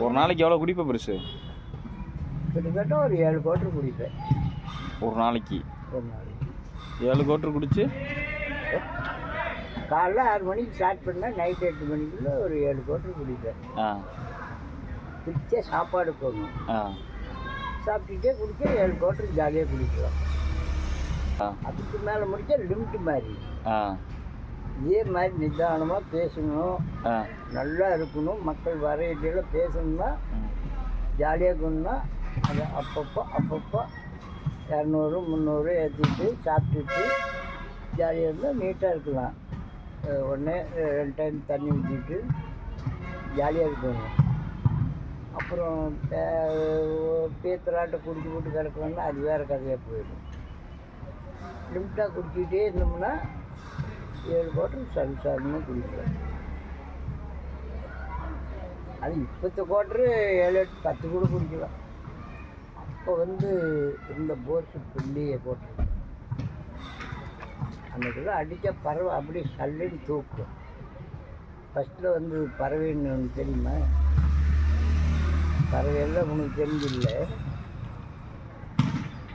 ஒரு நாளைக்கு எவ்வளோ குடிப்ப பெருசு? கிட்டத்தட்ட ஒரு ஏழு கோட்டர் குடிப்பேன். ஒரு நாளைக்கு. ஒரு நாளைக்கு. ஏழு கோட்டர் குடிச்சு? காலைல ஆறு மணிக்கு ஸ்டார்ட் பண்ணால் நைட் எட்டு மணிக்குள்ள ஒரு ஏழு கோட்டர் குடிப்பேன். ஆ. பிடிச்ச சாப்பாடு போகணும் ஆ. சாப்பிட்டுட்டே குடிக்க ஏழு கோட்டர் ஜாலியாக குடிக்கலாம். ஆ. அதுக்கு மேலே முடிச்சா லிமிட் மாதிரி. ஆ. இதே மாதிரி நிதானமாக பேசணும். நல்லா இருக்கணும். மக்கள் வர இடையில பேசணும்னா. ஜாலியாக இருக்கணும்னா அதை அப்பப்போ அப்பப்போ இரநூறு முந்நூறு ஏற்றிட்டு சாப்பிட்டுட்டு ஜாலியாக இருந்தால் நீட்டாக இருக்கலாம். உடனே ரெண்டு டைம் தண்ணி ஊற்றிட்டு ஜாலியாக இருக்கணும். அப்புறம் பீத்தலாட்டை குடிச்சு போட்டு கிடக்கணும்னா அது வேறு கதையாக போயிடும். லிமிட்டாக குடிச்சிக்கிட்டே இருந்தோம்னா ஏழு கோட்டர் சன்சாரம்னு குடிக்கலாம் அது இப்போத்த கோட்டரு ஏழு எட்டு பத்து கூட குடிக்கலாம். அப்போ வந்து இந்த போர்ஸு பிள்ளைய அந்த அன்றைக்குள்ள அடித்த பறவை அப்படியே சல்லடி தூக்கும். ஃபஸ்ட்டில் வந்து பறவைன்னு ஒன்று தெரியுமா? பறவையெல்லாம் உனக்கு தெரிஞ்சில்லை?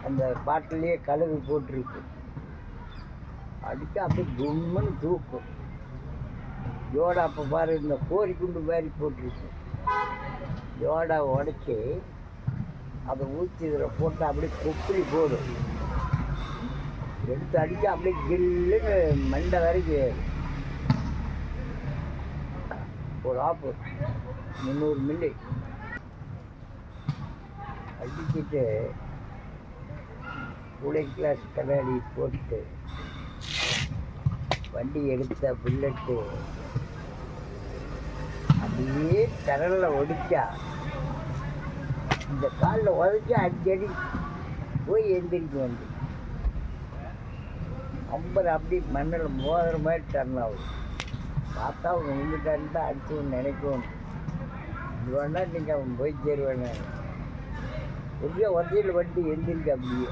அந்த பாட்டிலேயே கழுகு போட்டிருக்கு. அடித்தா அப்படியே கும்முன்னு தூக்கும் ஜோடா அப்போ பாரு இந்த கோரி குண்டு மாதிரி போட்டிருக்கு. ஜோடா உடச்சி அதை ஊற்றி இதில் போட்டு அப்படியே கொப்பளி போடும் எடுத்து அடிக்க அப்படியே கில்லுன்னு மண்டை வரைக்கும் ஒரு ஆப்பு முந்நூறு மில்லி. அடிச்சுட்டு கூலை கிளாஸ் கண்ணாடி போட்டு வண்டி எடுத்த புல்லட்டு அப்படியே கடலில் ஒடிச்சா. இந்த காலில் உதச்சா அடிக்கடி போய் எந்திரிக்கு வந்து அம்பர் அப்படி மண்ணில் மோதிர மாதிரி டர்ன் ஆகும். பார்த்தா அவன் விழுந்துட்டான்னு தான் அடிச்சு நினைக்கும். இது நீங்கள் அவன் போய் சேருவேன். கொஞ்சம் வண்டியில் வண்டி எந்திரிக்க அப்படியே.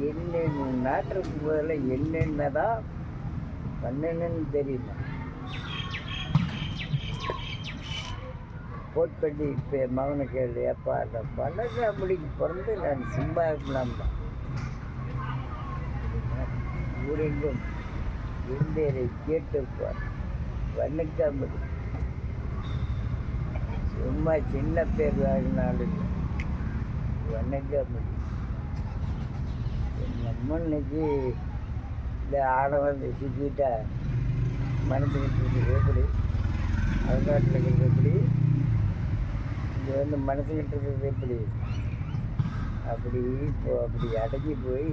என்னென்ன நாட்டுறதுக்கு பதில் என்னென்ன தான் பண்ணணும்னு தெரியுமா? போட் பண்ணி இப்போ என் மகனை கேள்வி அப்பா நான் பன்னெண்டாம் மணிக்கு பிறந்து நான் சும்மா இருக்கலாம்ப்பா. ஊரெங்கும் இருந்தேரை கேட்டுப்பார் வண்ணக்காம் மணி சும்மா சின்ன பேர் வாங்கினாலும் வணக்கம் மணி இன்னைக்கு இந்த ஆடவன் சிக்கிட்ட மனசுக்கிட்டு எப்படி அலங்காட்டில் இருக்கிறது எப்படி இங்கே வந்து மனசுக்கிட்டு இருக்கிறது எப்படி அப்படி இப்போ அப்படி அடங்கி போய்